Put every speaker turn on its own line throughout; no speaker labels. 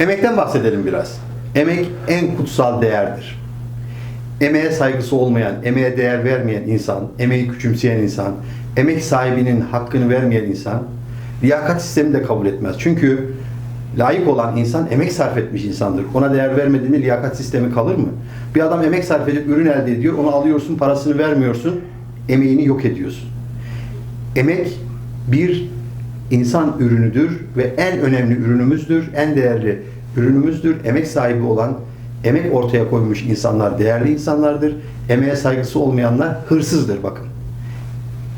Emekten bahsedelim biraz. Emek en kutsal değerdir. Emeğe saygısı olmayan, emeğe değer vermeyen insan, emeği küçümseyen insan, emek sahibinin hakkını vermeyen insan, liyakat sistemi de kabul etmez. Çünkü layık olan insan emek sarf etmiş insandır. Ona değer vermediğinde liyakat sistemi kalır mı? Bir adam emek sarf edip ürün elde ediyor, onu alıyorsun, parasını vermiyorsun, emeğini yok ediyorsun. Emek bir insan ürünüdür ve en önemli ürünümüzdür, en değerli ürünümüzdür. Emek sahibi olan, emek ortaya koymuş insanlar değerli insanlardır. Emeğe saygısı olmayanlar hırsızdır bakın.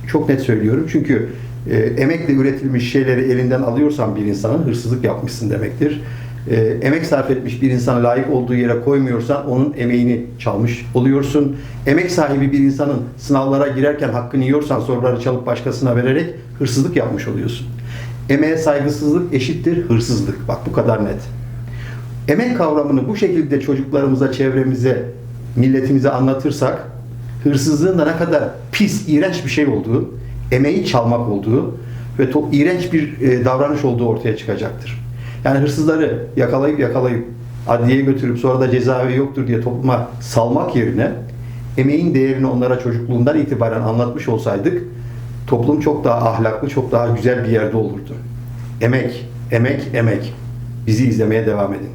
Çok net söylüyorum çünkü e, emekle üretilmiş şeyleri elinden alıyorsan bir insanın hırsızlık yapmışsın demektir. E, emek sarf etmiş bir insana layık olduğu yere koymuyorsan onun emeğini çalmış oluyorsun. Emek sahibi bir insanın sınavlara girerken hakkını yiyorsan soruları çalıp başkasına vererek hırsızlık yapmış oluyorsun. Emeğe saygısızlık eşittir hırsızlık. Bak bu kadar net. Emek kavramını bu şekilde çocuklarımıza, çevremize, milletimize anlatırsak hırsızlığın da ne kadar pis, iğrenç bir şey olduğu, emeği çalmak olduğu ve to- iğrenç bir e, davranış olduğu ortaya çıkacaktır. Yani hırsızları yakalayıp yakalayıp adliyeye götürüp sonra da cezaevi yoktur diye topluma salmak yerine emeğin değerini onlara çocukluğundan itibaren anlatmış olsaydık toplum çok daha ahlaklı, çok daha güzel bir yerde olurdu. Emek, emek, emek. Bizi izlemeye devam edin.